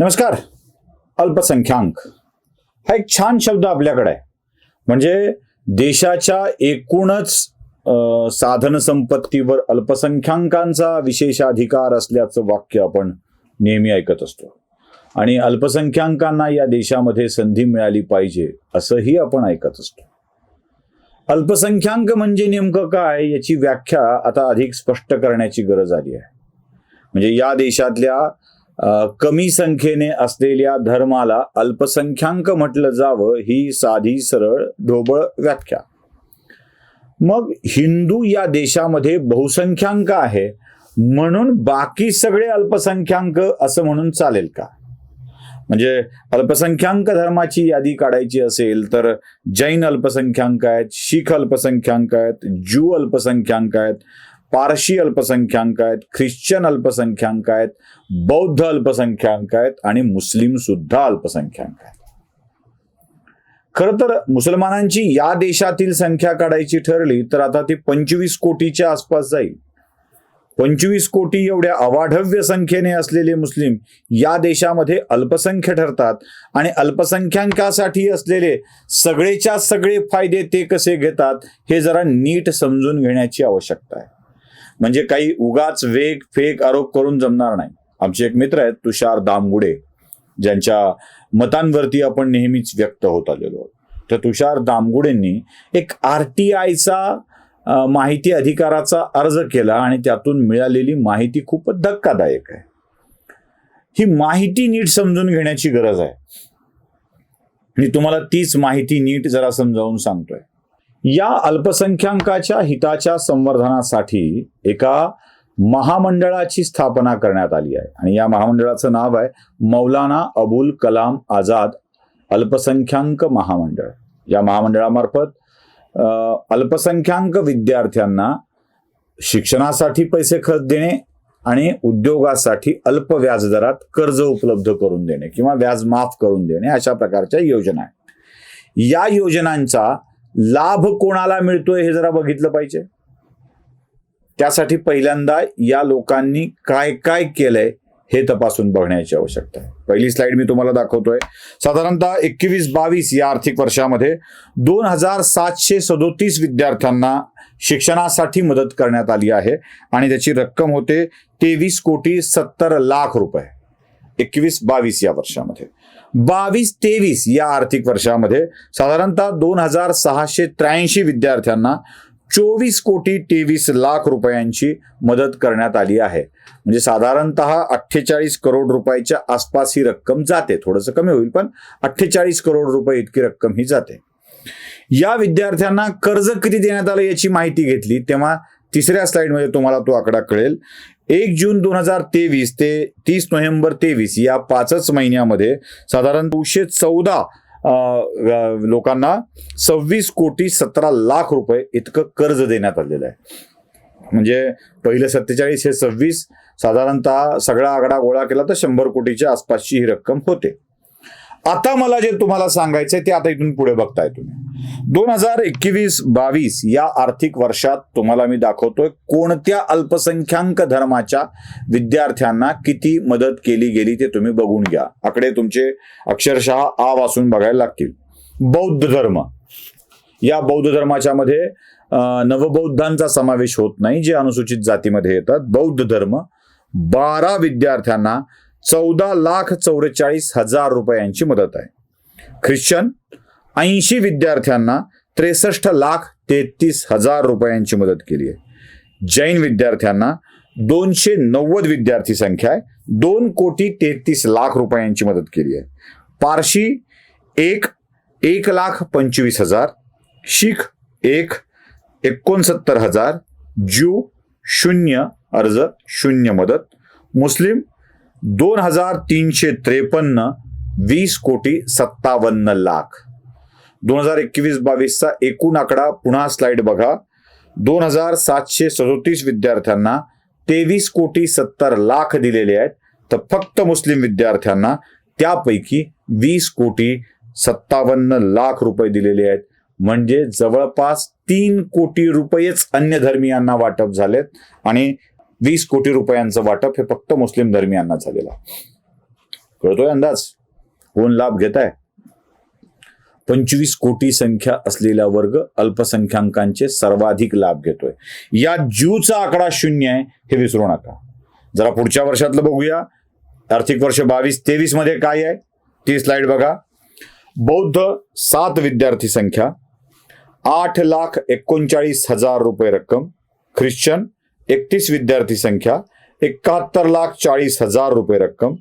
नमस्कार. अल्पसंख्याक. हा एक छान शब्द आपल्याकडे आहे. म्हणजे देशाच्या एकूणच साधनसंपत्तीवर अल्पसंख्याकांचा विशेषाधिकार असल्याचं वाक्य आपण नेहमी ऐकत असतो. आणि अल्पसंख्याकांना या देशामध्ये संधी मिळाली पाहिजे असंही आपण ऐकत असतो. अल्पसंख्याक म्हणजे नेमकं काय याची व्याख्या आता अधिक स्पष्ट करण्याची गरज आली आहे. म्हणजे या देशातल्या कमी संख्येने असलेल्या धर्माला अल्पसंख्याक म्हटलं जावं ही साधी सरळ ढोबळ व्याख्या. मग हिंदू या देशामध्ये बहुसंख्याक आहे म्हणून बाकी सगळे अल्पसंख्याक असं म्हणून चालेल का? म्हणजे अल्पसंख्याक धर्माची यादी काढायची असेल तर जैन अल्पसंख्याक आहेत शीख अल्पसंख्याक आहेत ज्यू अल्पसंख्याक आहेत पारशी अल्पसंख्याक आहेत ख्रिश्चन अल्पसंख्याक आहेत बौद्ध अल्पसंख्याक आहेत आणि मुस्लिम सुद्धा अल्पसंख्याक आहेत. खर तर मुसलमानांची या देशातील संख्या काढायची ठरली तर आता ती पंचवीस कोटीच्या आसपास जाईल. पंचवीस कोटी एवढ्या अवाढव्य संख्येने असलेले मुस्लिम या देशामध्ये अल्पसंख्य ठरतात आणि अल्पसंख्याकासाठी असलेले सगळेच्या सगळे फायदे ते कसे घेतात हे जरा नीट समजून घेण्याची आवश्यकता आहे. म्हणजे काही उगाच वेग फेक आरोप करून जमणार नाही. आमचे एक मित्र आहेत तुषार दामगुडे ज्यांच्या मतांवरती आपण नेहमीच व्यक्त होत आलेलो आहोत. तर तुषार दामगुडेंनी एक आर टी आयचा माहिती अधिकाराचा अर्ज केला आणि त्यातून मिळालेली माहिती खूपच धक्कादायक आहे. ही माहिती नीट समजून घेण्याची गरज आहे. मी तुम्हाला तीच माहिती नीट जरा समजावून सांगतोय. या अल्पसंख्याकाच्या हिताच्या संवर्धनासाठी एका महामंडळाची स्थापना करण्यात आली आहे. आणि या महामंडळाचं नाव आहे मौलाना अबुल कलाम आझाद अल्पसंख्याक महामंडळ. या महामंडळामार्फत अल्पसंख्याक विद्यार्थ्यांना शिक्षणासाठी पैसे खर्च देणे आणि उद्योगासाठी अल्प व्याजदरात कर्ज उपलब्ध करून देणे किंवा व्याज माफ करून देणे अशा प्रकारच्या योजना आहेत. या योजनांचा लाभ कोणाला मिळतोय हे जरा बघितलं पाहिजे. त्यासाठी पहिल्यांदा या लोकांनी काय काय केलंय हे तपासून बघण्याची आवश्यकता आहे. पहिली स्लाइड मी तुम्हाला दाखवतोय. साधारणतः एकवीस बावीस या आर्थिक वर्षामध्ये दोन हजार सातशे सदोतीस विद्यार्थ्यांना शिक्षणासाठी मदत करण्यात आली आहे आणि त्याची रक्कम होते तेवीस कोटी सत्तर लाख रुपये. एकवीस बावीस या वर्षामध्ये. बावीस तेवीस या आर्थिक वर्षामध्ये साधारणतः दोन हजार सहाशे त्र्याऐंशी विद्यार्थ्यांना चोवीस कोटी तेवीस लाख रुपयांची मदत करण्यात आली आहे. म्हणजे साधारणतः अठ्ठेचाळीस करोड रुपयाच्या आसपास ही रक्कम जाते. थोडंसं कमी होईल पण अठ्ठेचाळीस करोड रुपये इतकी रक्कम ही जाते. या विद्यार्थ्यांना कर्ज किती देण्यात आलं याची माहिती घेतली तेव्हा तिसऱ्या स्लाइडमध्ये तुम्हाला तो आकडा कळेल. एक जून दोन हजार तेवीस ते तीस नोव्हेंबर तेवीस या पाचच महिन्यामध्ये साधारण दोनशे चौदा लोकांना सव्वीस कोटी सतरा लाख रुपये इतकं कर्ज देण्यात आलेलं आहे. म्हणजे पहिलं सत्तेचाळीस हे सव्वीस साधारणतः सगळा आकडा गोळा केला तर शंभर कोटीच्या आसपासची ही रक्कम होते. आता मला जे तुम्हाला सांगायचंय ते आता इथून पुढे बघताय तुम्ही. दोन हजार एकवीस बावीस या आर्थिक वर्षात तुम्हाला मी दाखवतोय कोणत्या अल्पसंख्याक धर्माच्या विद्यार्थ्यांना किती मदत केली गेली ते तुम्ही बघून घ्या. आकडे तुमचे अक्षरशः आ वाचून बघायला लागतील. बौद्ध धर्म. या बौद्ध धर्माच्या मध्ये नवबौद्धांचा समावेश होत नाही जे अनुसूचित जातीमध्ये येतात. बौद्ध धर्म बारा विद्यार्थ्यांना चौदा लाख चौवेचाळीस हजार रुपयांची मदत आहे. ख्रिश्चन ऐंशी विद्यार्थ्यांना त्रेसष्ट लाख तेहतीस हजार रुपयांची मदत केली आहे. जैन विद्यार्थ्यांना दोनशे नव्वद विद्यार्थी संख्या आहे. दोन कोटी तेहतीस लाख रुपयांची मदत केली आहे. पारशी एक एक लाख पंचवीस हजार शीख एक एकोणसत्तर हजार ज्यू शून्य अर्ज शून्य मदत मुस्लिम दोन हजार तीनशे त्रेपन्न वीस कोटी सत्तावन्न लाख. दोन हजार एकवीस बावीसचा एकूण आकडा पुन्हा स्लाइड बघा. दोन हजार सातशे सदोतीस विद्यार्थ्यांना तेवीस कोटी सत्तर लाख दिलेले आहेत. तर फक्त मुस्लिम विद्यार्थ्यांना त्यापैकी वीस कोटी सत्तावन्न लाख रुपये दिलेले आहेत. म्हणजे जवळपास तीन कोटी रुपयेच अन्य धर्मियांना वाटप झालेत आणि वीस कोटी रुपयांचं वाटप हे फक्त मुस्लिम धर्मियांना झालेलं आहे. कळतोय अंदाज? कोण लाभ घेत आहे पंचवीस कोटी संख्या असलेला वर्ग अल्पसंख्याकांचे सर्वाधिक लाभ घेतोय. या ज्यूचा आकडा शून्य आहे हे विसरू नका. जरा पुढच्या वर्षातलं बघूया. आर्थिक वर्ष बावीस तेवीसमध्ये काय आहे? ती स्लाइड बघा. बौद्ध सात विद्यार्थी संख्या आठ लाख एकोणचाळीस हजार रुपये रक्कम. ख्रिश्चन एकतीस विद्यार्थी संख्या एकाहत्तर लाख चाळीस हजार रुपये रक्कम.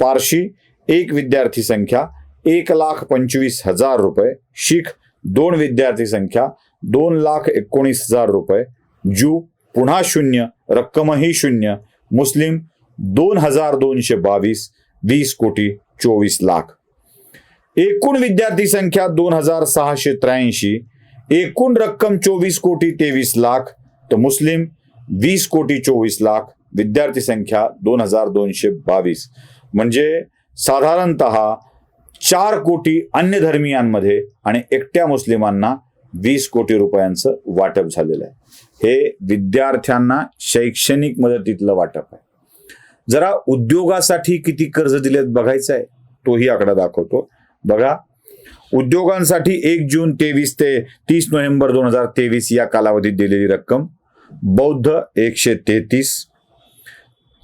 पारशी एक विद्यार्थी संख्या एक लाख पंचवीस हज़ार रुपये, शीख दोन विद्यार्थी संख्या, दोन लाख एकोणीस हज़ार रुपये, जू पुन्हा शून्य, रक्कमही शून्य, मुस्लिम दोन हज़ार दोनशे बावीस, वीस कोटी चोवीस लाख. एकूण विद्यार्थी संख्या दोन हज़ार सहाशे त्र्याऐंशी, एकूण रक्कम चोवीस कोटी तेवीस लाख, तर मुस्लिम वीस कोटी चोवीस लाख, विद्यार्थी संख्या दोन हज़ार दोनशे बावीस. म्हणजे साधारणत चार कोटी अन्य धर्मियांमध्ये आणि एकट्या मुस्लिमांना वीस कोटी रुपयांचं वाटप झालेलं आहे. हे विद्यार्थ्यांना शैक्षणिक मदतीतलं वाटप आहे. जरा उद्योगासाठी किती कर्ज दिलेत बघायचं आहे तोही आकडा दाखवतो. बघा उद्योगांसाठी एक जून तेवीस ते तीस नोव्हेंबर दोन हजार तेवीस या कालावधीत दिलेली रक्कम बौद्ध एकशे तेहतीस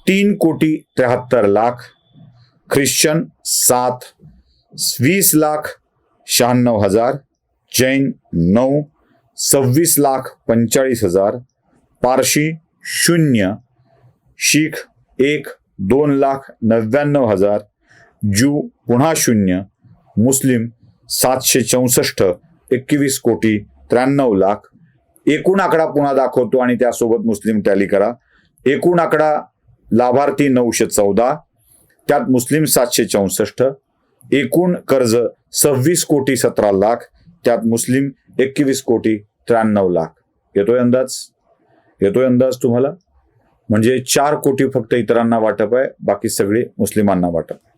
तीन कोटी त्र्याहत्तर लाख ख्रिश्चन सात वीस लाख शहाण्णव हजार जैन नऊ सव्वीस लाख पंचेचाळीस हजार पारशी शून्य शीख एक दोन लाख नव्याण्णव हजार जू पुन्हा शून्य मुस्लिम सातशे चौसष्ट एकवीस कोटी त्र्याण्णव लाख. एकूण आकडा पुन्हा दाखवतो आणि त्यासोबत मुस्लिम टॅली करा. एकूण आकडा लाभार्थी नऊशे चौदा त्यात मुस्लिम सातशे चौसष्ट एकूण कर्ज सव्वीस कोटी सतरा लाख त्यात मुस्लिम एकवीस कोटी त्र्याण्णव लाख. येतोय अंदाज? येतोय अंदाज तुम्हाला? म्हणजे चार कोटी फक्त इतरांना वाटप आहे बाकी सगळे मुस्लिमांना वाटप आहे.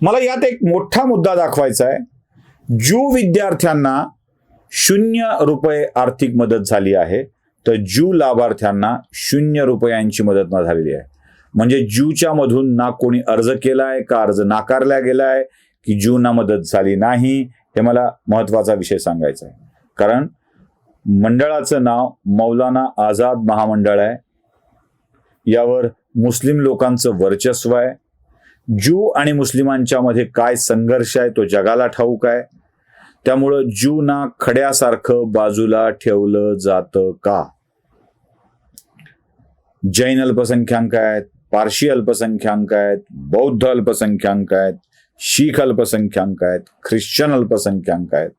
मला यात एक मोठा मुद्दा दाखवायचा आहे. ज्यू विद्यार्थ्यांना शून्य रुपये आर्थिक मदत झाली आहे तर ज्यू लाभार्थ्यांना शून्य रुपयांची मदत न झालेली आहे. म्हणजे ज्यूच्या मधून ना कोणी अर्ज केलाय का अर्ज नाकारला गेलाय की ज्यूना मदत झाली नाही हे मला महत्त्वाचा विषय सांगायचा आहे. कारण मंडळाचं नाव मौलाना आझाद महामंडळ आहे. यावर मुस्लिम लोकांचं वर्चस्व आहे. ज्यू आणि मुस्लिमांच्या मध्ये काय संघर्ष आहे तो जगाला ठाऊक आहे. त्यामुळं ज्यूना खड्यासारखं बाजूला ठेवलं जातं का? जैन अल्पसंख्याक आहेत पारशी अल्पसंख्याक आहेत बौद्ध अल्पसंख्याक आहेत शीख अल्पसंख्याक आहेत ख्रिश्चन अल्पसंख्याक आहेत.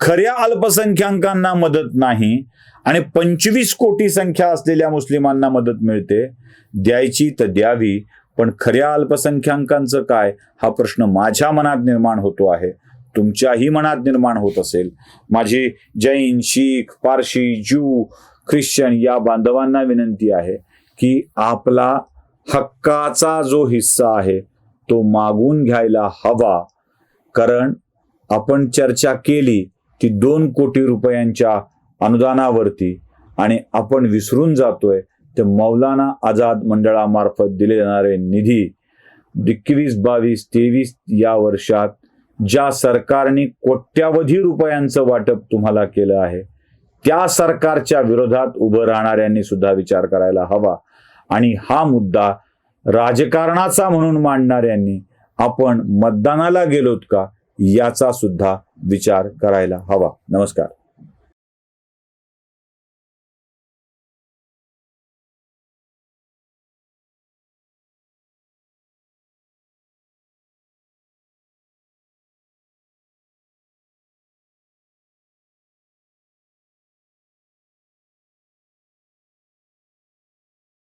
खऱ्या अल्पसंख्याकांना मदत नाही आणि पंचवीस कोटी संख्या असलेल्या मुस्लिमांना मदत मिळते द्यायची तर द्यावी पण खऱ्या अल्पसंख्याकांचं काय? हा प्रश्न माझ्या मनात निर्माण होतो आहे. तुमच्याही मनात निर्माण होत असेल. माझी जैन शीख पारशी ज्यू ख्रिश्चन या बांधवांना विनंती आहे की आपला हक्काचा जो हिस्सा आहे तो मागून घ्यायला हवा. कारण आपण चर्चा केली ती दोन कोटी रुपयांच्या अनुदानावरती आणि आपण विसरून जातोय ते मौलाना आझाद मंडळामार्फत दिले जाणारे निधी एकवीस बावीस तेवीस या वर्षात ज्या सरकारने कोट्यावधी रुपयांचं वाटप तुम्हाला केलं आहे त्या सरकारच्या विरोधात उभं राहणाऱ्यांनी सुद्धा विचार करायला हवा. आणि हा मुद्दा राजकारणाचा म्हणून मांडणाऱ्यांनी आपण मतदानाला गेलोत का याचा सुद्धा विचार करायला हवा. नमस्कार.